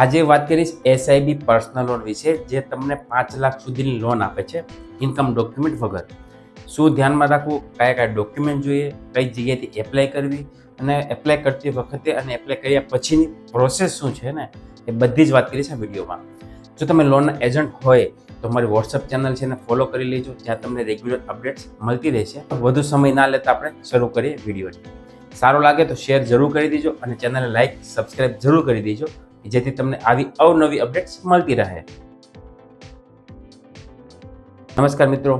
આજે વાત કરીશ એસઆઈબી પર્સનલ લોન વિશે, જે તમને પાંચ લાખ સુધીની લોન આપે છે ઇન્કમ ડોક્યુમેન્ટ વગર. શું ધ્યાનમાં રાખવું? કયા કયા ડોક્યુમેન્ટ જોઈએ? કઈ જગ્યાએથી એપ્લાય કરવી? અને એપ્લાય કરતી વખતે અને એપ્લાય કર્યા પછીની પ્રોસેસ શું છે ને, એ બધી જ વાત કરીશ આ વિડીયોમાં. જો તમે લોનના એજન્ટ હોય, તો મારી વોટ્સઅપ ચેનલ છે એને ફોલો કરી લેજો, જ્યાં તમને રેગ્યુલર અપડેટ્સ મળતી રહેશે. વધુ સમય ના લેતા આપણે શરૂ કરીએ વિડીયોને. સારું લાગે તો શેર જરૂર કરી દેજો અને ચેનલને લાઇક સબસ્ક્રાઇબ જરૂર કરી દેજો. જેથી તમને આવી અવનવી અપડેટ્સ મળતી રહે. નમસ્કાર મિત્રો.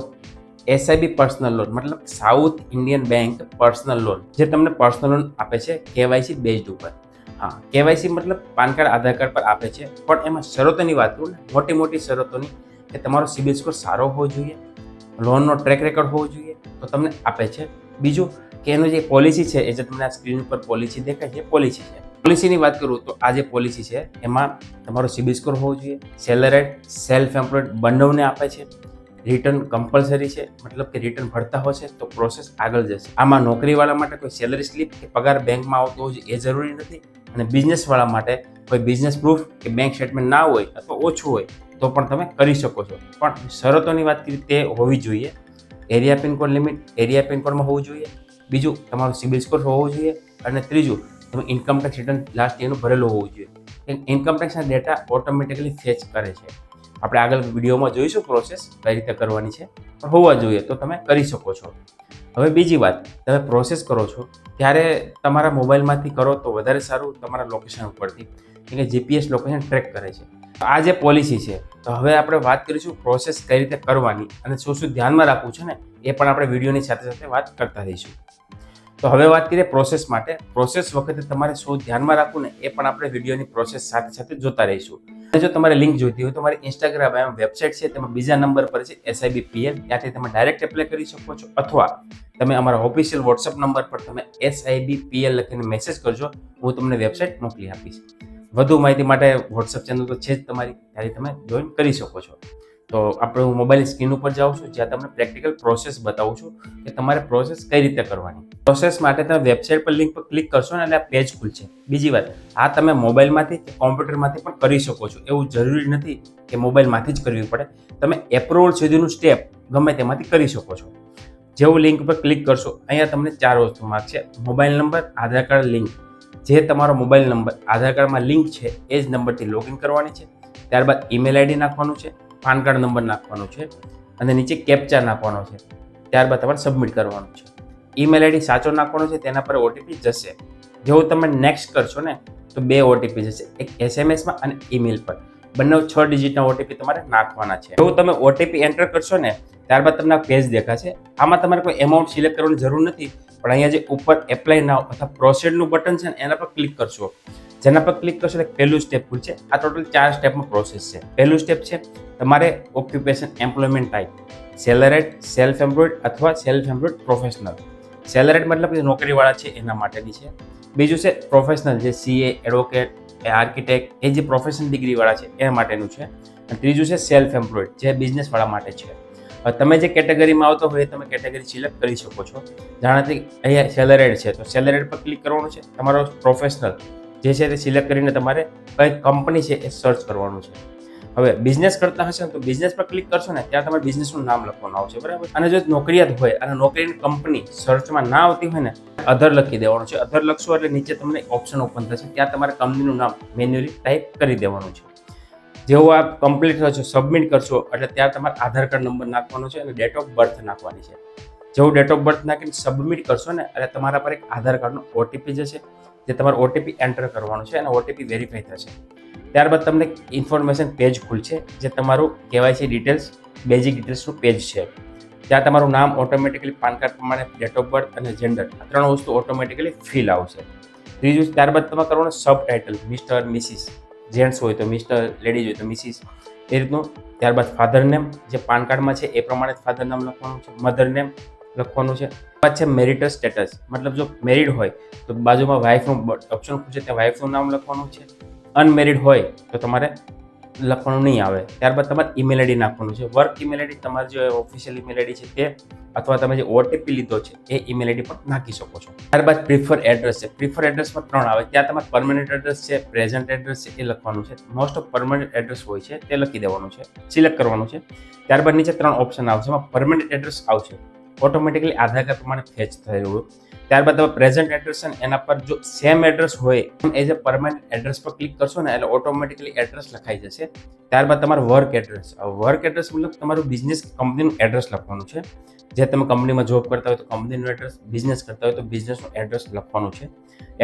એસઆઈબી પર્સનલ લોન મતલબ south Indian bank personal loan જે તમને પર્સનલ લોન આપે છે કેવાયસી બેઝડ ઉપર. હા કેવાયસી મતલબ પાન કાર્ડ, આધાર કાર્ડ પર આપે છે. પણ એમાં શરતોની વાત કરું ને, મોટી મોટી શરતોની, કે તમારો સિબિલ સ્કોર સારો હોવો જોઈએ લોનનો ટ્રેક રેકોર્ડ હોવો જોઈએ, તો તમને આપે છે. બીજું, કે એનું જે પોલિસી છે, એ જે તમને આ સ્ક્રીન ઉપર પોલિસી દેખાય છે પોલિસી છે. પોલિસીની વાત કરું તો આ જે પોલિસી છે, એમાં તમારો સિબિલ સ્કોર હોવો જોઈએ સેલરેડ સેલ્ફ એમ્પ્લોયડ બંનેને આપે છે, રિટર્ન કમ્પલસરી છે, મતલબ કે રિટર્ન ભરતા હશે તો પ્રોસેસ આગળ જશે. આમાં નોકરીવાળા માટે કોઈ સેલરી સ્લીપ કે પગાર બેંકમાં આવતો હોય એ જરૂરી નથી. અને બિઝનેસવાળા માટે કોઈ બિઝનેસ પ્રૂફ કે બેંક સ્ટેટમેન્ટ ના હોય અથવા ઓછું હોય, તો પણ તમે કરી શકો છો. પણ શરતોની વાત કરી તે હોવી જોઈએ. એરિયા પિનકોડ લિમિટ, એરિયા પિનકોડમાં હોવું જોઈએ. બીજું, તમારું સિબિલ સ્કોર હોવો જોઈએ. અને ત્રીજું તમે ઇન્કમટેક્સ રિટર્ન લાસ્ટ યરનું ભરેલું હોવું જોઈએ. ઇન્કમટેક્સના ડેટા ઓટોમેટિકલી ફેચ કરે છે. આપણે આગળ વિડીયોમાં જોઈશું પ્રોસેસ કઈ રીતે કરવાની છે. પણ હોવા જોઈએ તો તમે કરી શકો છો. હવે બીજી વાત, તમે પ્રોસેસ કરો છો, ત્યારે તમારા મોબાઈલમાંથી કરો તો વધારે સારું તમારા લોકેશન ઉપરથી. કે જીપીએસ લોકેશન ટ્રેક કરે છે. આ જે પોલિસી છે, તો હવે આપણે વાત કરીશું પ્રોસેસ કઈ રીતે કરવાની અને શું શું ધ્યાનમાં રાખવું છે ને, એ પણ આપણે વિડીયોની સાથે સાથે વાત કરતા રહીશું. તો હવે વાત કરીએ પ્રોસેસ માટે. પ્રોસેસ વખતે તમારે શું ધ્યાનમાં રાખવું ને એ પણ આપણે વિડીયોની પ્રોસેસ સાથે સાથે જોતા રહીશું. અને જો તમારે લિંક જોઈતી હોય તો મારી ઇન્સ્ટાગ્રામ એમ વેબસાઇટ છે, તેમાં બીજા નંબર પર છે એસઆઈબી પીએલ ત્યાંથી તમે ડાયરેક્ટ એપ્લાય કરી શકો છો. અથવા તમે અમારા ઓફિશિયલ વોટ્સઅપ નંબર પર તમે એસઆઈબી પીએલ લખીને મેસેજ કરજો. હું તમને વેબસાઇટ મોકલી આપીશ. વધુ માહિતી માટે વોટ્સઅપ ચેનલ તો છે જ તમારી. ત્યારે તમે જોઈન કરી શકો છો. તો આપણે હું મોબાઈલ સ્ક્રીન ઉપર જાઉં છું, જ્યાં તમને પ્રેક્ટિકલ પ્રોસેસ બતાવું છું કે તમારે પ્રોસેસ કઈ રીતે કરવાની. પ્રોસેસ માટે તમે વેબસાઇટ પર લિંક પર ક્લિક કરશો ને એટલે આ પેજ ખુલશે. બીજી વાત, આ તમે મોબાઈલમાંથી કે કોમ્પ્યુટરમાંથી પણ કરી શકો છો. એવું જરૂરી નથી કે મોબાઈલમાંથી જ કરવી પડે. તમે એપ્રુવલ સુધીનું સ્ટેપ ગમે તેમાંથી કરી શકો છો. જેવું લિંક પર ક્લિક કરશો, અહીંયા તમને ચાર વસ્તુ માગશે mobile number Aadhaar card link જે તમારો મોબાઈલ નંબર આધાર કાર્ડમાં લિંક છે, એ જ નંબરથી લોગિન કરવાની છે. ત્યારબાદ ઈમેલ આઈડી નાખવાનું છે. પાન કાર્ડ નંબર નાખવાનો છે અને નીચે કેપ્ચા નાખવાનો છે. ત્યારબાદ તમારે સબમિટ કરવાનું છે. ઈમેલ આઈડી સાચો નાખવાનો છે, તેના પર ઓટીપી જશે. જેવું તમે નેક્સ્ટ કરશો ને, તો બે ઓટીપી જશે. એક એસએમએસમાં અને ઈમેલ પર. બંને છ ડિજિટના ઓટીપી તમારે નાખવાના છે. જો તમે ઓટીપી એન્ટર કરશો ને, ત્યારબાદ તમને પેજ દેખાશે. આમાં તમારે કોઈ એમાઉન્ટ સિલેક્ટ કરવાની જરૂર નથી, પણ અહીંયા જે ઉપર એપ્લાય ના અથવા પ્રોસેડનું બટન છે ને, એના પર ક્લિક કરશો. જેના પર ક્લિક કરશો એટલે પહેલું સ્ટેપ ખુલશે. આ ટોટલ ચાર સ્ટેપમાં પ્રોસેસ છે. પહેલું સ્ટેપ છે તમારે occupation employment type salaried self employed અથવા સેલ્ફ એમ્પ્લોયડ પ્રોફેશનલ સેલરેટ મતલબ કે નોકરીવાળા છે, એના માટેની છે. બીજું છે પ્રોફેશનલ જે સીએ એડવોકેટ આર્કિટેક્ટ એ જે પ્રોફેશનલ ડિગ્રીવાળા છે એ માટેનું છે. અને ત્રીજું છે સેલ્ફ એમ્પ્લોયડ જે બિઝનેસવાળા માટે છે. તમે જે કેટેગરીમાં આવતો હોય તમે કેટેગરી સિલેક્ટ કરી શકો છો. જાણાથી અહીંયા સેલરેડ છે, તો સેલરેડ પર ક્લિક કરવાનું છે. તમારો પ્રોફેશનલ જે છે તે સિલેક્ટ કરીને તમારે કઈ કંપની છે એ સર્ચ કરવાનું છે. હવે બિઝનેસ કરતા હશે તો બિઝનેસ પર ક્લિક કરશો ને, ત્યાં તમારે બિઝનેસનું નામ લખવાનું આવશે, બરાબર? અને જો નોકરિયાત હોય અને નોકરીની કંપની સર્ચમાં ના આવતી હોય ને અધર લખી દેવાનું છે. અધર લખશો એટલે નીચે તમને ઓપ્શન ઓપન થશે. ત્યાં તમારે કંપનીનું નામ મેન્યુઅલી ટાઈપ કરી દેવાનું છે. જેવું આ કમ્પ્લીટ થશો સબમિટ કરશો, એટલે ત્યાં તમારે આધાર કાર્ડ નંબર નાખવાનો છે અને ડેટ ઓફ બર્થ નાખવાની છે. જેવું ડેટ ઓફ બર્થ નાખીને સબમિટ કરશો ને, એટલે તમારા પર એક આધાર કાર્ડનો ઓટીપી જશે, જે તમારે ઓટીપી એન્ટર કરવાનું છે અને ઓટીપી વેરીફાઈ થશે. ત્યારબાદ તમને ઇન્ફોર્મેશન પેજ ખુલશે, જે તમારું કેવાયસી ડિટેલ્સ બેઝિક ડિટેલ્સનું પેજ છે. ત્યાં તમારું નામ ઓટોમેટિકલી પાન કાર્ડ પ્રમાણે ડેટ ઓફ બર્થ અને જેન્ડર આ ત્રણ વસ્તુ ઓટોમેટિકલી ફિલ આવશે. ત્રીજું ત્યારબાદ તમારે કરવાનું સબ ટાઇટલ મિસ્ટર મિસિસ જેન્ટ્સ હોય તો મિસ્ટર લેડીઝ હોય તો મિસિસ એ રીતનું, ત્યારબાદ ફાધર નેમ જે પાન કાર્ડમાં છે, એ પ્રમાણે ફાધર નામ લખવાનું છે મધર નેમ લખવાનું છે. ત્યારબાદ છે મેરિટલ સ્ટેટસ મતલબ જો મેરિડ હોય, તો બાજુમાં વાઇફનું ઓપ્શન પૂછે ત્યાં વાઇફનું નામ લખવાનું છે. અનમેરિડ હોય તો તમારે લખવાનું નહીં આવે. ત્યારબાદ તમારે ઈમેલ આઈડી નાખવાનું છે. વર્ક ઈમેલ આઈડી તમારી જે ઓફિશિયલ ઈમેલ આઈડી છે તે અથવા તમે જે ઓટીપી લીધો છે એ ઈમેલ આઈડી પણ નાખી શકો છો. ત્યારબાદ પ્રિફર એડ્રેસ છે. પ્રિફર એડ્રેસમાં ત્રણ આવે. ત્યાં તમારે પરમનન્ટ એડ્રેસ છે પ્રેઝન્ટ એડ્રેસ છે એ લખવાનું છે. મોસ્ટ ઓફ પરમનન્ટ એડ્રેસ હોય છે તે લખી દેવાનું છે. સિલેક્ટ કરવાનું છે. ત્યારબાદ નીચે ત્રણ ઓપ્શન આવશે. એમાં પરમનન્ટ એડ્રેસ આવશે. ઓટોમેટિકલી આધાર કાર્ડ પ્રમાણે ફેચ થયેલું ત્યારબાદ તમે પ્રેઝન્ટ એડ્રેસ અને એના પર જો સેમ એડ્રેસ હોય એઝ અ પરમાનન્ટ એડ્રેસ પર ક્લિક કરશો ને, એટલે ઓટોમેટિકલી એડ્રેસ લખાઈ જશે. ત્યારબાદ તમારું વર્ક એડ્રેસ વર્ક એડ્રેસ મતલબ તમારું બિઝનેસ કંપનીનું એડ્રેસ લખવાનું છે. જે તમે કંપનીમાં જોબ કરતા હોય તો કંપનીનું એડ્રેસ બિઝનેસ કરતા હોય તો બિઝનેસનું એડ્રેસ લખવાનું છે.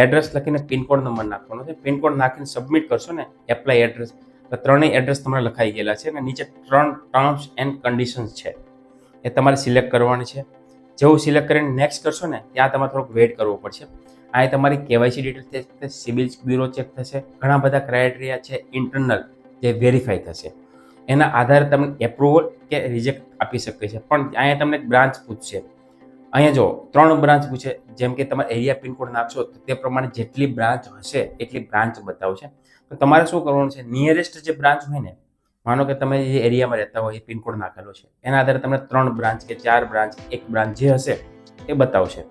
એડ્રેસ લખીને પિનકોડ નંબર નાખવાનો છે. પિનકોડ નાખીને સબમિટ કરશો ને એપ્લાય એડ્રેસ તો ત્રણેય એડ્રેસ તમારે લખાઈ ગયેલા છે અને નીચે ત્રણ ટર્મ્સ એન્ડ કન્ડિશન્સ છે. એ તમારે સિલેક્ટ કરવાની છે. જેવું સિલેક્ટ કરીને નેક્સ્ટ કરશો ને, ત્યાં તમારે થોડુંક વેઇટ કરવો પડશે. અહીં તમારી કેવાયસી ડિટેલ થશે સિબિલ બ્યુરો ચેક થશે. ઘણા બધા ક્રાઇટેરિયા છે ઇન્ટરનલ જે વેરીફાઈ થશે. એના આધારે તમને એપ્રુવલ કે રિજેક્ટ આપી શકે છે. પણ અહીંયા તમને બ્રાન્ચ પૂછશે. અહીંયા જો ત્રણ બ્રાન્ચ પૂછે. જેમ કે તમારે એરિયા પિનકોડ નાખશો, તો તે પ્રમાણે જેટલી બ્રાન્ચ હશે, એટલી બ્રાન્ચ બતાવશે. તો તમારે શું કરવાનું છે? નિયરેસ્ટ જે બ્રાન્ચ હોય ને માનો કે તમે જે એરિયામાં રહેતા હોય, એ પિનકોડ નાખેલો છે. એના આધારે તમને ત્રણ બ્રાન્ચ કે ચાર બ્રાન્ચ, એક બ્રાન્ચ જે હશે, એ બતાવશે.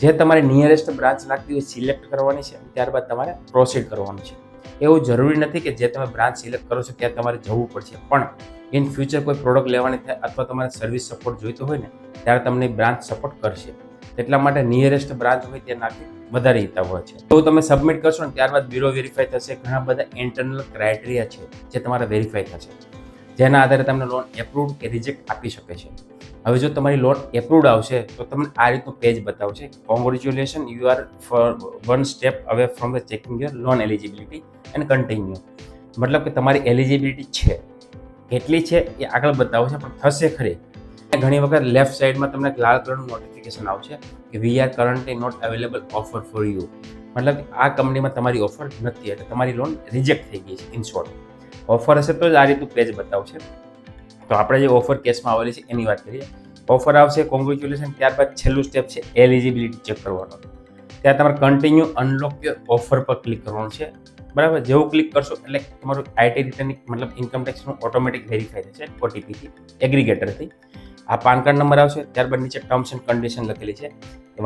જે તમારે નિયરેસ્ટ બ્રાન્ચ લાગતી હોય સિલેક્ટ કરવાની છે, ત્યારબાદ તમારે પ્રોસીડ કરવાનું છે. એવું જરૂરી નથી કે જે તમે બ્રાન્ચ સિલેક્ટ કરો છો, ત્યાં તમારે જવું પડશે. પણ ઇન ફ્યુચર કોઈ પ્રોડક્ટ લેવાની થાય અથવા તમારે સર્વિસ સપોર્ટ જોઈતો હોય ને, ત્યારે તમને બ્રાન્ચ સપોર્ટ કરશે. એટલા માટે નિયરેસ્ટ બ્રાન્ચ હોય, ત્યાં નાખી વધારે હિતાવહ છે. તો તમે સબમિટ કરશો ને, ત્યારબાદ બ્યુરો વેરીફાઈ થશે. ઘણા બધા ઇન્ટરનલ ક્રાઇટેરિયા છે જે તમારા વેરીફાઈ થશે. જેના આધારે તમને લોન એપ્રુવડ કે રિજેક્ટ આપી શકે છે. હવે જો તમારી લોન એપ્રુવડ આવશે, તો તમને આ રીતનું પેજ બતાવશે. Congratulation you are for one step away from the checking your loan eligibility and continue મતલબ કે તમારી એલિજિબિલિટી છે. કેટલી છે એ આગળ બતાવશે, પણ થશે ખરી. ઘણી વખત લેફ્ટ સાઈડમાં તમને લાલ કલરનું નોટિફિકેશન આવશે કે we are currently not available offer for you મતલબ આ કંપનીમાં તમારી ઓફર નથી, એટલે તમારી લોન રિજેક્ટ થઈ ગઈ છે ઇન શોર્ટ ઓફર હશે તો જ આ રીતનું પેજ બતાવશે. તો આપણે જે ઓફર કેસમાં આવેલી છે, એની વાત કરીએ. ઓફર આવશે કોંગ્રેચ્યુલેશન ત્યારબાદ છેલ્લું સ્ટેપ છે એલિજિબિલિટી ચેક કરવાનો. ત્યાં તમારે કન્ટિન્યુ અનલોક ઓફર પર ક્લિક કરવાનું છે. બરાબર? જેવું ક્લિક કરશો, એટલે તમારું આઈટી રિટર્નની મતલબ ઇન્કમ ટેક્સનું ઓટોમેટિક વેરીફાઈ થશે ઓટીપીથી એગ્રીગેટરથી આ પાન કાર્ડ નંબર આવશે. ત્યારબાદ નીચે ટર્મ્સ એન્ડ કન્ડિશન લખેલી છે.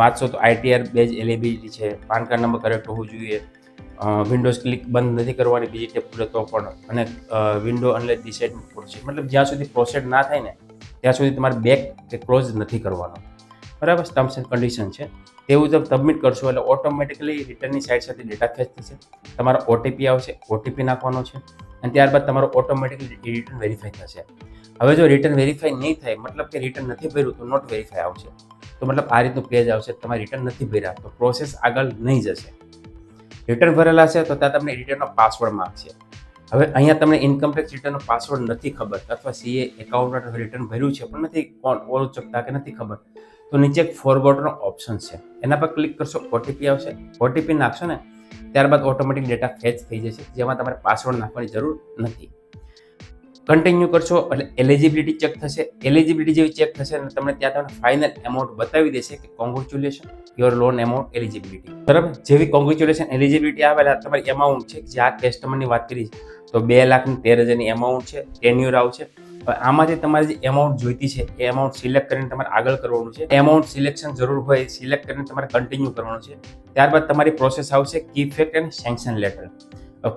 વાંચશો તો આઈટીઆર બેઝ એલિબિલિટી છે. પાન કાર્ડ નંબર કરેક્ટ હોવું જોઈએ. વિન્ડોઝ ક્લિક બંધ નથી કરવાની. બીજી ટેપ ખુલે તો પણ અને વિન્ડો અનલેસ ડિસાઇડ છે. મતલબ જ્યાં સુધી પ્રોસેડ ના થાય ને, ત્યાં સુધી તમારે બેક કે ક્લોઝ નથી કરવાનો. બરાબર? ટર્મ્સ એન્ડ કન્ડિશન છે. તેવું તમે સબમિટ કરશો એટલે ઓટોમેટિકલી રિટર્નની સાઇડ સાથે ડેટા ફેચ થશે. તમારો ઓટીપી આવશે. ઓટીપી નાખવાનો છે. અને ત્યારબાદ તમારો ઓટોમેટિકલી રિટર્ન વેરીફાઈ થશે. હવે જો રિટર્ન વેરીફાઈ નહીં થાય, મતલબ કે રિટર્ન નથી ભર્યું, તો નોટ વેરીફાઈ આવશે. તો મતલબ આ રીતનું પેજ આવશે તમારે રિટર્ન નથી ભર્યા, તો પ્રોસેસ આગળ નહીં જશે. રિટર્ન ભરેલા છે, તો ત્યાં તમને રિટર્નનો પાસવર્ડ માગશે હવે અહીંયા તમને ઇન્કમ રિટર્નનો પાસવર્ડ નથી ખબર, અથવા સીએ એકાઉન્ટ રિટર્ન ભર્યું છે, પણ નથી, કોણ ઓળખ ચકતા કે નથી ખબર. તો નીચે એક ફોરવર્ડનો ઓપ્શન છે. એના પર ક્લિક કરશો ઓટીપી આવશે. ઓટીપી નાખશો ને, ત્યારબાદ ઓટોમેટિક ડેટા ફેચ થઈ જશે, જેમાં તમારે પાસવર્ડ નાખવાની જરૂર નથી. કન્ટિન્યુ કરશો એટલે એલિજિબિલિટી ચેક થશે. એલિજિબિલિટી જેવી ચેક થશે અને તમને ત્યાં તમને ફાઇનલ એમાઉન્ટ બતાવી દેશે કે congratulation your loan amount eligibility બરાબર? જેવી કોંગ્રેચ્યુલેશન એલિજિબિલિટી આવે એટલે તમારી એમાઉન્ટ છે. જે આ કસ્ટમરની વાત કરી તો બે લાખની તેર હજારની એમાઉન્ટ છે ટેન્યુર આવશે. હવે આમાંથી તમારે જે એમાઉન્ટ જોઈતી છે, એ એમાઉન્ટ સિલેક્ટ કરીને તમારે આગળ કરવાનું છે. એમાઉન્ટ સિલેક્શન જરૂર હોય સિલેક્ટ કરીને તમારે કન્ટિન્યુ કરવાનું છે. ત્યારબાદ તમારી પ્રોસેસ આવશે કી ફેક્ટ અને sanction letter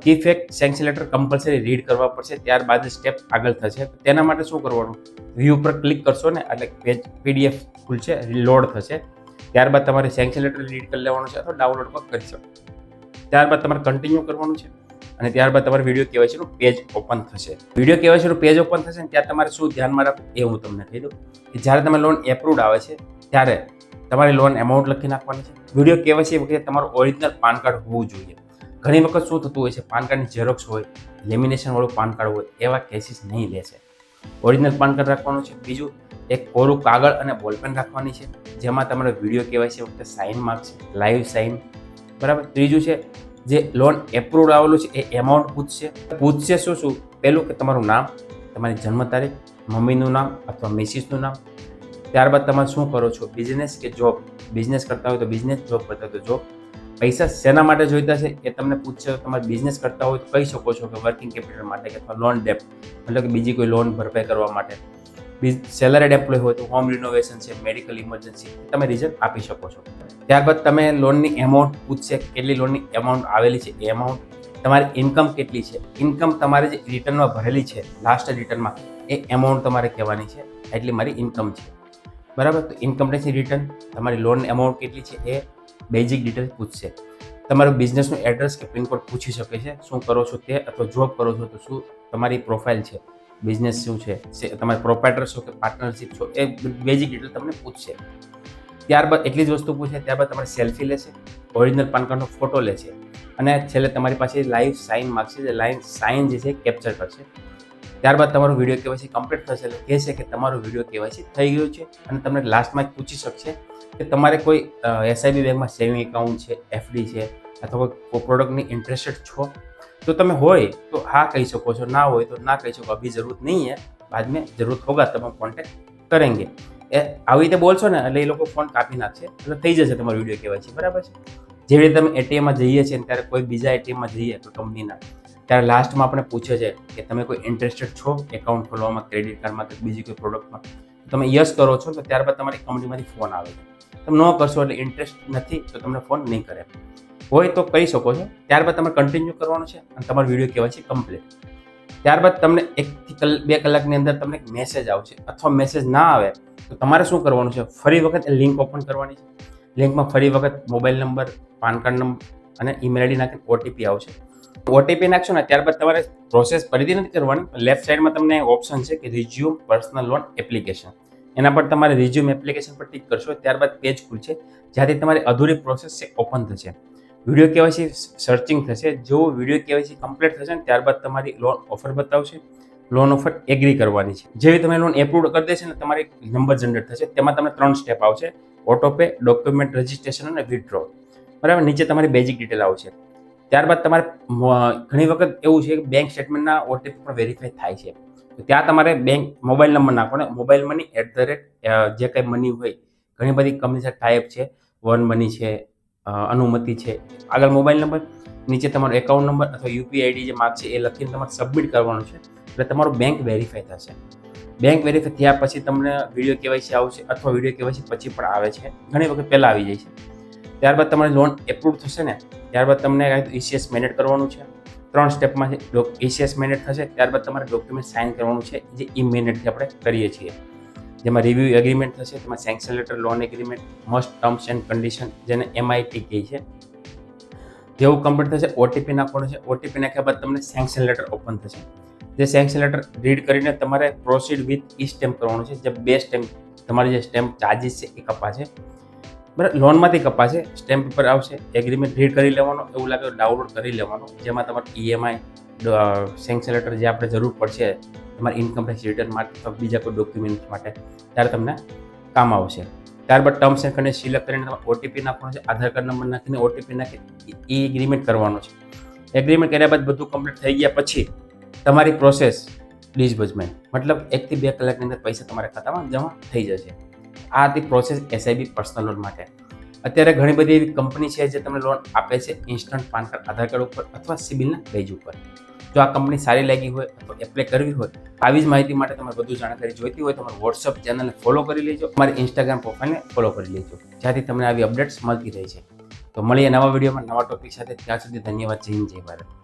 key fact sanction letter compulsory read કરવા પડશે, ત્યારબાદ સ્ટેપ આગળ થશે. તેના માટે શું કરવાનું? વ્યૂ પર ક્લિક કરશો ને, એટલે પેજ પીડીએફ ખુલશે લોડ થશે. ત્યારબાદ તમારે સેન્કશન લેટર રીડ કરી લેવાનું છે અથવા ડાઉનલોડ પણ કરી શકો. ત્યારબાદ તમારે કન્ટિન્યુ કરવાનું છે અને ત્યારબાદ તમારે વીડિયો કેવાયસીનું પેજ ઓપન થશે. વીડિયો કેવાયસીનું પેજ ઓપન થશે ને, ત્યાં તમારે શું ધ્યાનમાં રાખવું એ હું તમને કહી દઉં. કે જ્યારે તમે લોન એપ્રુવડ આવે છે, ત્યારે તમારી લોન એમાઉન્ટ લખી નાખવાની છે. વીડિયો કેવાયસી વખતે તમારું ઓરિજિનલ પાન કાર્ડ હોવું જોઈએ. ઘણી વખત શું થતું હોય છે? પાન કાર્ડની ઝેરોક્સ હોય લેમિનેશનવાળું પાન કાર્ડ હોય, એવા કેસીસ નહીં લેશે ઓરિજિનલ પાન કાર્ડ રાખવાનું છે. બીજું, એક કોરું કાગળ અને બોલપેન રાખવાની છે, જેમાં તમારે વીડિયો કહેવાય વખતે સાઇન માર્ક્સ લાઈવ સાઇન બરાબર? ત્રીજું છે, જે લોન એપ્રુવડ આવેલું છે, એ એમાઉન્ટ પૂછશે. પૂછશે શું શું? પહેલું કે તમારું નામ, તમારી જન્મ તારીખ, મમ્મીનું નામ અથવા મિસિસનું નામ. ત્યારબાદ તમે શું કરો છો? બિઝનેસ કે જોબ બિઝનેસ કરતા હોય તો બિઝનેસ જોબ કરતા હોય તો જોબ પૈસા શેના માટે જોઈતા છે એ તમને પૂછશે તમારે બિઝનેસ કરતા હોય તો કહી શકો છો કે વર્કિંગ કેપિટલ માટે કે અથવા લોન ડેપ મતલબ કે બીજી કોઈ લોન ભરપાઈ કરવા માટે. સેલરેડ એમ્પ્લોય હોય તો હોમ રિનોવેશન છે મેડિકલ ઇમરજન્સી તમે રીઝન આપી શકો છો. ત્યારબાદ તમે લોનની એમાઉન્ટ પૂછશે કેટલી લોનની એમાઉન્ટ આવેલી છે. એ એમાઉન્ટ તમારી ઇન્કમ કેટલી છે? ઇન્કમ તમારે જે રિટર્નમાં ભરેલી છે લાસ્ટ રિટર્નમાં એ એમાઉન્ટ તમારે કહેવાની છે. એટલી મારી ઇન્કમ છે. બરાબર? તો ઇન્કમ ટેક્સની રિટર્ન તમારી લોન એમાઉન્ટ કેટલી છે એ બેઝિક ડિટેલ પૂછશે. તમારું બિઝનેસનું એડ્રેસ કે પિનકોડ પૂછી શકે છે, શું કરો છો તે, અથવા જોબ કરો છો તો શું તમારી પ્રોફાઇલ છે બિઝનેસ શું છે તમારે પ્રોપાઇટર છો કે પાર્ટનરશિપ છો, એ બેઝિક ડિટેલ તમને પૂછશે. ત્યારબાદ એટલી જ વસ્તુ પૂછે, ત્યારબાદ તમારે સેલ્ફી લેશે ઓરિજિનલ પાન કાર્ડનો ફોટો લે છે અને છેલ્લે તમારી પાસે લાઈવ સાઇન માગશે, જે લાઈવ સાઇન જે છે કેપ્ચર કરશે. ત્યારબાદ તમારો વીડિયો કેવાયસી કમ્પ્લીટ થશે, એટલે કહેશે કે તમારો વીડિયો કેવાયસી થઈ ગયું છે, અને તમને લાસ્ટમાં જ પૂછી શકશે કે તમારે કોઈ એસઆઈબી બેંકમાં સેવિંગ એકાઉન્ટ છે એફડી છે, અથવા કોઈ પ્રોડક્ટની ઇન્ટરેસ્ટેડ છો, તો તમે હોય તો હા કહી શકો છો, ના હોય તો ના કહી શકો અભી જરૂરત નહીં હે. બાદ મેં જરૂરત હોગા તમે કોન્ટેક્ટ કરેંગે. એ આવી રીતે બોલશો ને, એટલે એ લોકો ફોન કાપી નાખશે, એટલે થઈ જશે તમારો વીડિયો કહેવાય છે, બરાબર છે? જેવી રીતે તમે એટીએમમાં જઈએ છીએ ને, ત્યારે કોઈ બીજા એટીએમમાં જઈએ તો કંપનીના ત્યારે લાસ્ટમાં આપણે પૂછે છે કે તમે કોઈ ઇન્ટરેસ્ટેડ છો એકાઉન્ટ ખોલવામાં ક્રેડિટ કાર્ડમાં કે બીજી કોઈ પ્રોડક્ટમાં તમે યસ કરો છો, તો ત્યારબાદ તમારી કંપનીમાંથી ફોન આવે છે. તમે ન કરશો એટલે ઇન્ટરેસ્ટ નથી, તો તમને ફોન નહીં કરે. હોય તો કહી શકો છો. ત્યારબાદ તમારે કન્ટિન્યુ કરવાનું છે અને તમારો વીડિયો કહેવાય છે કમ્પ્લીટ ત્યારબાદ તમને એકથી કલ, બે કલાકની અંદર તમને એક મેસેજ આવશે. અથવા મેસેજ ના આવે, તો તમારે શું કરવાનું છે? ફરી વખત લિંક ઓપન કરવાની છે. લિંકમાં ફરી વખત mobile number PAN card number અને ઈમેલ આઈડી નાખીને ઓટીપી આવશે. ઓટીપી નાખશો ને ત્યારબાદ તમારે પ્રોસેસ ફરીથી નથી કરવાની. લેફ્ટ સાઈડમાં તમને ઓપ્શન છે કે રિઝ્યુમ પર્સનલ લોન એપ્લિકેશન એના પર તમારે રિઝ્યુમ એપ્લિકેશન પર ટિક કરશો, ત્યારબાદ પેજ ખુલશે, જ્યાંથી તમારી અધૂરી પ્રોસેસ છે ઓપન થશે. વીડિયો કેવાયસી સર્ચિંગ થશે, જો વીડિયો કેવાયસી કમ્પ્લીટ થશે ને, ત્યારબાદ તમારી લોન ઓફર બતાવશે. લોન ઓફર એગ્રી કરવાની છે. જેવી તમે લોન એપ્રુવ કરી દેશે ને, તમારી નંબર જનરેટ થશે, તેમાં તમને ત્રણ સ્ટેપ આવશે ઓટોપે ડોક્યુમેન્ટ રજિસ્ટ્રેશન અને વિથડ્રો બરાબર? નીચે તમારી બેઝિક ડિટેલ આવશે. ત્યારબાદ તમારે ઘણી વખત એવું છે કે બેંક સ્ટેટમેન્ટના ઓટીપી પણ વેરીફાઈ થાય છે. ત્યાં તમારે બેંક મોબાઈલ નંબર નાખવાનો mobile money at the rate જે કંઈ મની હોય, ઘણી બધી કંપની સાથે ટાઈપ છે. વન મની છે અનુમતિ છે. આગળ મોબાઈલ નંબર નીચે તમારો એકાઉન્ટ નંબર અથવા યુપીઆઈ આઈડી જે માગશે એ લખીને તમારે સબમિટ કરવાનું છે. એટલે તમારું બેંક વેરીફાઈ થશે. બેંક વેરીફાઈ થયા પછી તમને વીડિયો કેવાયસી આવશે અથવા વીડિયો કેવાયસી પછી પણ આવે છે. ઘણી વખત પહેલાં આવી જાય છે. ત્યારબાદ તમારી લોન એપ્રુવ થશે ને, ત્યારબાદ તમને ઈસીએસ મેનેટ કરવાનું છે. ત્રણ સ્ટેપમાં છે ઈસીએસ મેનેટ થશે. ત્યારબાદ તમારે ડોક્યુમેન્ટ સાઇન કરવાનું છે, જે ઈ મેનેટથી આપણે કરીએ છીએ. જેમાં રિવ્યુ એગ્રીમેન્ટ થશે તેમાં sanction letter loan agreement must terms and condition જેને એમઆઈટી કહે છે. જેવું કમ્પ્લીટ થશે ઓટીપી નાખવાનું છે. ઓટીપી નાખ્યા બાદ તમને સેન્કશન લેટર ઓપન થશે. જે સેન્કશન લેટર રીડ કરીને તમારે પ્રોસીડ વિથ ઈ સ્ટેમ્પ કરવાનું છે. જે બે સ્ટેમ્પ તમારી જે સ્ટેમ્પ ચાર્જિસ છે, એ કપાશે. બરાબર? લોનમાંથી કપાશે સ્ટેમ્પ પર આવશે એગ્રીમેન્ટ રીડ કરી લેવાનો, એવું લાગે ડાઉનલોડ કરી લેવાનો. જેમાં તમારે ઈએમઆઈ સેન્કશન લેટર જે આપણે જરૂર પડશે, તમારી ઇન્કમ ટેક્સ રિટર્ન માટે બીજા કોઈ ડોક્યુમેન્ટ માટે, ત્યારે તમને કામ આવશે. ત્યારબાદ ટર્મ્સ એન્ડ કન્ડિશન સિલેક્ટ કરીને તમારે ઓટીપી નાખવાનો છે, આધાર કાર્ડ નંબર નાખીને ઓટીપી નાખી એ એગ્રીમેન્ટ કરવાનો છે. એગ્રીમેન્ટ કર્યા બાદ બધું કમ્પ્લીટ થઈ ગયા પછી, તમારી પ્રોસેસ ડિસબર્સમેન્ટ મતલબ એકથી બે કલાકની અંદર પૈસા તમારા ખાતામાં જમા થઈ જશે. આ હતી પ્રોસેસ એસઆઈબી પર્સનલ લોન માટે. અત્યારે ઘણી બધી એવી કંપની છે જે તમને લોન આપે છે instant PAN card Aadhaar card ઉપર અથવા સિબિલના પેજ ઉપર. જો આ કંપની સારી લાગી હોય અથવા એપ્લાય કરવી હોય આવી જ માહિતી માટે તમારે વધુ જાણકારી જોઈતી હોય તમારે વોટ્સઅપ ચેનલને ફોલો કરી લેજો. મારી ઇન્સ્ટાગ્રામ પ્રોફાઇલને ફોલો કરી લેજો. જ્યાંથી તમને આવી અપડેટ્સ મળતી રહે છે. તો મળીએ નવા વિડીયોમાં નવા ટોપિક સાથે. ત્યાં સુધી ધન્યવાદ. જય જય ભારત.